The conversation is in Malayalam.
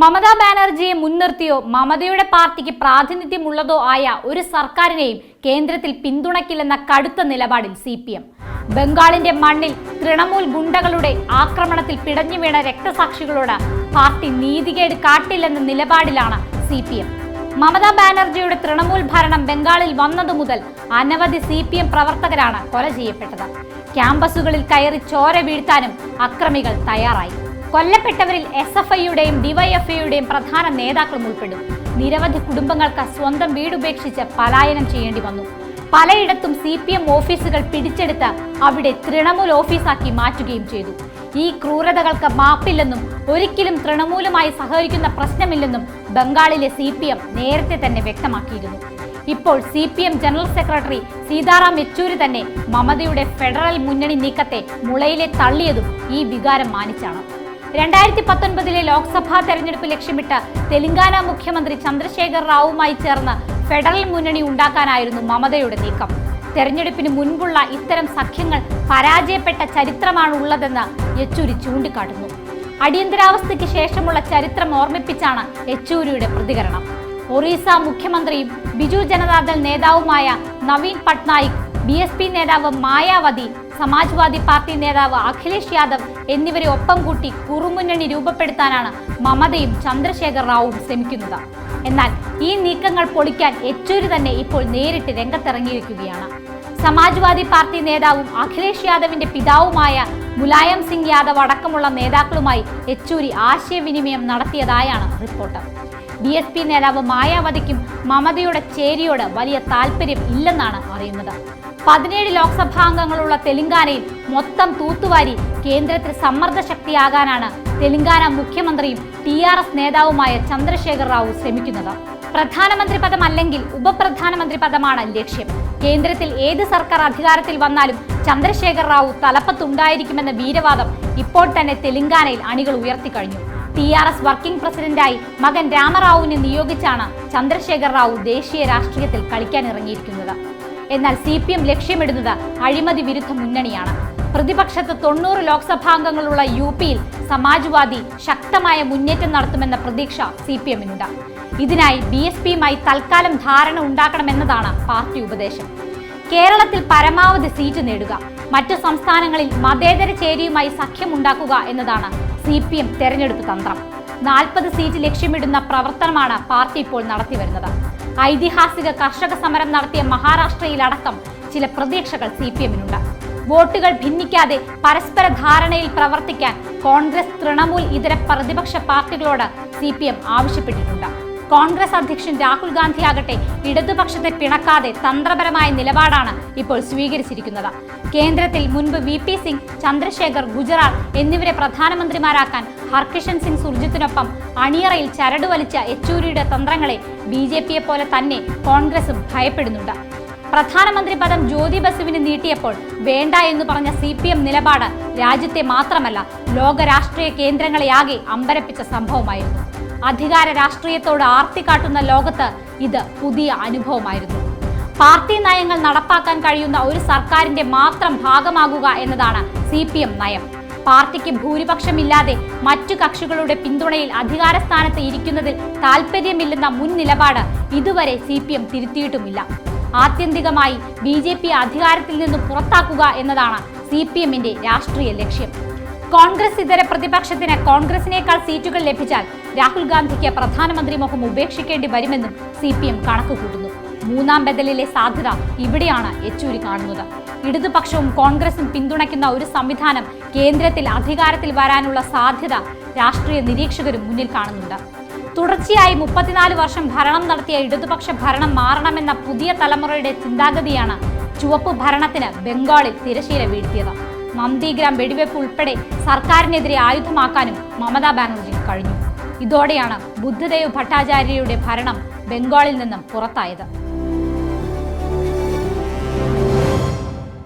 മമതാ ബാനർജിയെ മുൻനിർത്തിയോ മമതയുടെ പാർട്ടിക്ക് പ്രാതിനിധ്യമുള്ളതോ ആയ ഒരു സർക്കാരിനെയും കേന്ദ്രത്തിൽ പിന്തുണയ്ക്കില്ലെന്ന കടുത്ത നിലപാടിൽ സി പി എം. ബംഗാളിന്റെ മണ്ണിൽ തൃണമൂൽ ഗുണ്ടകളുടെ ആക്രമണത്തിൽ പിടഞ്ഞു വീണ രക്തസാക്ഷികളോട് പാർട്ടി നീതികേട് കാട്ടില്ലെന്ന നിലപാടിലാണ് സി പി എം. മമതാ ബാനർജിയുടെ തൃണമൂൽ ഭരണം ബംഗാളിൽ വന്നതു മുതൽ അനവധി സി പി എം പ്രവർത്തകരാണ് കൊല ചെയ്യപ്പെട്ടത്. ക്യാമ്പസുകളിൽ കയറി ചോര വീഴ്ത്താനും അക്രമികൾ തയ്യാറായി. കൊല്ലപ്പെട്ടവരിൽ എസ് എഫ് ഐയുടെയും ഡിവൈഎഫ്ഐയുടെയും പ്രധാന നേതാക്കളും ഉൾപ്പെടും. നിരവധി കുടുംബങ്ങൾക്ക് സ്വന്തം വീടുപേക്ഷിച്ച് പലായനം ചെയ്യേണ്ടി വന്നു. പലയിടത്തും സി പി എം ഓഫീസുകൾ പിടിച്ചെടുത്ത് അവിടെ തൃണമൂൽ ഓഫീസാക്കി മാറ്റുകയും ചെയ്തു. ഈ ക്രൂരതകൾക്ക് മാപ്പില്ലെന്നും ഒരിക്കലും തൃണമൂലുമായി സഹകരിക്കുന്ന പ്രശ്നമില്ലെന്നും ബംഗാളിലെ സി പി എം നേരത്തെ തന്നെ വ്യക്തമാക്കിയിരുന്നു. ഇപ്പോൾ C P M general secretary Sitaram Yechury തന്നെ മമതയുടെ ഫെഡറൽ മുന്നണി നീക്കത്തെ മുളയിലെ തള്ളിയതും ഈ വികാരം മാനിച്ചാണ്. രണ്ടായിരത്തി പത്തൊൻപതിലെ ലോക്സഭാ തെരഞ്ഞെടുപ്പ് ലക്ഷ്യമിട്ട് തെലങ്കാന മുഖ്യമന്ത്രി ചന്ദ്രശേഖർ റാവുമായി ചേർന്ന് ഫെഡറൽ മുന്നണി ഉണ്ടാക്കാനായിരുന്നു മമതയുടെ നീക്കം. തെരഞ്ഞെടുപ്പിന് മുൻപുള്ള ഇത്തരം സഖ്യങ്ങൾ പരാജയപ്പെട്ട ചരിത്രമാണ് ഉള്ളതെന്ന് യെച്ചൂരി ചൂണ്ടിക്കാട്ടുന്നു. അടിയന്തരാവസ്ഥയ്ക്ക് ശേഷമുള്ള ചരിത്രം ഓർമ്മിപ്പിച്ചാണ് യെച്ചൂരിയുടെ പ്രതികരണം. ഒറീസ മുഖ്യമന്ത്രിയും ബിജു ജനതാദൾ നേതാവുമായ Naveen Patnaik B S P നേതാവ് മായാവതി സമാജ്വാദി പാർട്ടി നേതാവ് അഖിലേഷ് യാദവ് എന്നിവരെ ഒപ്പം കൂട്ടി കുറുമുന്നണി രൂപപ്പെടുത്താനാണ് മമതയും ചന്ദ്രശേഖർ റാവുവും ശ്രമിക്കുന്നത്. എന്നാൽ ഈ നീക്കങ്ങൾ പൊളിക്കാൻ യെച്ചൂരി തന്നെ ഇപ്പോൾ നേരിട്ട് രംഗത്തിറങ്ങിയിരിക്കുകയാണ്. സമാജ്വാദി പാർട്ടി നേതാവും അഖിലേഷ് യാദവിന്റെ പിതാവുമായ മുലായം സിംഗ് യാദവ് അടക്കമുള്ള നേതാക്കളുമായി യെച്ചൂരി ആശയവിനിമയം നടത്തിയതായാണ് റിപ്പോർട്ട്. ബി എസ് പി നേതാവ് മായാവതിക്കും മമതയുടെ ചേരിയോട് വലിയ താല്പര്യം ഇല്ലെന്നാണ് അറിയുന്നത്. പതിനേഴ് ലോക്സഭാംഗങ്ങളുള്ള തെലങ്കാനയിൽ മൊത്തം തൂത്തുവാരി കേന്ദ്രത്തിൽ സമ്മർദ്ദ ശക്തിയാകാനാണ് തെലങ്കാന മുഖ്യമന്ത്രിയും ടി ആർ എസ് നേതാവുമായ ചന്ദ്രശേഖർ റാവു ശ്രമിക്കുന്നത്. പ്രധാനമന്ത്രി പദം അല്ലെങ്കിൽ ഉപപ്രധാനമന്ത്രി പദമാണ് ലക്ഷ്യം. കേന്ദ്രത്തിൽ ഏത് സർക്കാർ അധികാരത്തിൽ വന്നാലും ചന്ദ്രശേഖർ റാവു തലപ്പത്തുണ്ടായിരിക്കുമെന്ന വീരവാദം ഇപ്പോൾ തന്നെ തെലങ്കാനയിൽ അണികൾ ഉയർത്തിക്കഴിഞ്ഞു. ടി ആർ എസ് വർക്കിംഗ് പ്രസിഡന്റായി മകൻ രാമറാവുവിനെ നിയോഗിച്ചാണ് ചന്ദ്രശേഖർ റാവു ദേശീയ രാഷ്ട്രീയത്തിൽ കളിക്കാൻ ഇറങ്ങിയിരിക്കുന്നത്. എന്നാൽ സി പി എം ലക്ഷ്യമിടുന്നത് അഴിമതി വിരുദ്ധ മുന്നണിയാണ്. പ്രതിപക്ഷത്ത് തൊണ്ണൂറ് ലോക്സഭാംഗങ്ങളുള്ള യു പിയിൽ സമാജ്വാദി ശക്തമായ മുന്നേറ്റം നടത്തുമെന്ന പ്രതീക്ഷ സി പി എമ്മിനുണ്ട്. ഇതിനായി ബി എസ് പിയുമായി തൽക്കാലം ധാരണ ഉണ്ടാക്കണമെന്നതാണ് പാർട്ടി ഉപദേശം. കേരളത്തിൽ പരമാവധി സീറ്റ് നേടുക മറ്റു സംസ്ഥാനങ്ങളിൽ മതേതര ചേരിയുമായി സഖ്യമുണ്ടാക്കുക എന്നതാണ് സി പി എം തെരഞ്ഞെടുപ്പ് തന്ത്രം. നാൽപ്പത് സീറ്റ് ലക്ഷ്യമിടുന്ന പ്രവർത്തനമാണ് പാർട്ടി ഇപ്പോൾ നടത്തിവരുന്നത്. ഐതിഹാസിക കർഷക സമരം നടത്തിയ മഹാരാഷ്ട്രയിലടക്കം ചില പ്രതീക്ഷകൾ സി പി എമ്മിനുണ്ട് വോട്ടുകൾ ഭിന്നിക്കാതെ പരസ്പര ധാരണയിൽ പ്രവർത്തിക്കാൻ കോൺഗ്രസ് തൃണമൂൽ ഇതര പ്രതിപക്ഷ പാർട്ടികളോട് സി പി എം ആവശ്യപ്പെട്ടിട്ടുണ്ട്. കോൺഗ്രസ് അധ്യക്ഷൻ രാഹുൽ ഗാന്ധി ആകട്ടെ ഇടതുപക്ഷത്തെ പിണക്കാതെ തന്ത്രപരമായ നിലപാടാണ് ഇപ്പോൾ സ്വീകരിച്ചിരിക്കുന്നത്. കേന്ദ്രത്തിൽ മുൻപ് വി പി സിംഗ് ചന്ദ്രശേഖർ ഗുജറാത്ത് എന്നിവരെ പ്രധാനമന്ത്രിമാരാക്കാൻ ഹർകിഷൻ സിംഗ് സുർജിത്തിനൊപ്പം അണിയറയിൽ ചരടുവലിച്ച യെച്ചൂരിയുടെ തന്ത്രങ്ങളെ ബി ജെ പിയെ പോലെ തന്നെ കോൺഗ്രസും ഭയപ്പെടുന്നുണ്ട്. പ്രധാനമന്ത്രി പദം ജ്യോതി ബസുവിന് നീട്ടിയപ്പോൾ വേണ്ട എന്ന് പറഞ്ഞ സി പി എം നിലപാട് രാജ്യത്തെ മാത്രമല്ല ലോക രാഷ്ട്രീയ കേന്ദ്രങ്ങളെയാകെ അമ്പരപ്പിച്ച സംഭവമായിരുന്നു. അധികാര രാഷ്ട്രീയത്തോട് ആർത്തി കാട്ടുന്ന ലോകത്ത് ഇത് പുതിയ അനുഭവമായിരുന്നു. പാർട്ടി നയങ്ങൾ നടപ്പാക്കാൻ കഴിയുന്ന ഒരു സർക്കാരിന്റെ മാത്രം ഭാഗമാകുക എന്നതാണ് സി പി എം നയം. പാർട്ടിക്ക് ഭൂരിപക്ഷമില്ലാതെ മറ്റു കക്ഷികളുടെ പിന്തുണയിൽ അധികാര സ്ഥാനത്ത് ഇരിക്കുന്നതിൽ താല്പര്യമില്ലെന്ന മുൻ നിലപാട് ഇതുവരെ സി പി എം തിരുത്തിയിട്ടുമില്ല. ആത്യന്തികമായി ബി ജെ പി അധികാരത്തിൽ നിന്ന് പുറത്താക്കുക എന്നതാണ് സി പി എമ്മിന്റെ രാഷ്ട്രീയ ലക്ഷ്യം. കോൺഗ്രസ് ഇതര പ്രതിപക്ഷത്തിന് കോൺഗ്രസിനേക്കാൾ സീറ്റുകൾ ലഭിച്ചാൽ രാഹുൽ ഗാന്ധിക്ക് പ്രധാനമന്ത്രി മുഖം ഉപേക്ഷിക്കേണ്ടി വരുമെന്നും സി പി എം കണക്കുകൂട്ടുന്നു. മൂന്നാം ബദലിലെ സാധ്യത ഇവിടെയാണ് യെച്ചൂരി കാണുന്നത്. ഇടതുപക്ഷവും കോൺഗ്രസും പിന്തുണയ്ക്കുന്ന ഒരു സംവിധാനം കേന്ദ്രത്തിൽ അധികാരത്തിൽ വരാനുള്ള സാധ്യത രാഷ്ട്രീയ നിരീക്ഷകരും മുന്നിൽ കാണുന്നുണ്ട്. തുടർച്ചയായി മുപ്പത്തിനാല് വർഷം ഭരണം നടത്തിയ ഇടതുപക്ഷ ഭരണം മാറണമെന്ന പുതിയ തലമുറയുടെ ചിന്താഗതിയാണ് ചുവപ്പ് ഭരണത്തിന് ബംഗാളിൽ തിരശീല വീഴ്ത്തിയത്. നന്ദിഗ്രാം വെടിവെപ്പ് ഉൾപ്പെടെ സർക്കാരിനെതിരെ ആയുധമാക്കാനും മമതാ ബാനർജി കഴിഞ്ഞു. ഇതോടെയാണ് ബുദ്ധദേവ് ഭട്ടാചാര്യയുടെ ഭരണം ബംഗാളിൽ നിന്നും പുറത്തായത്.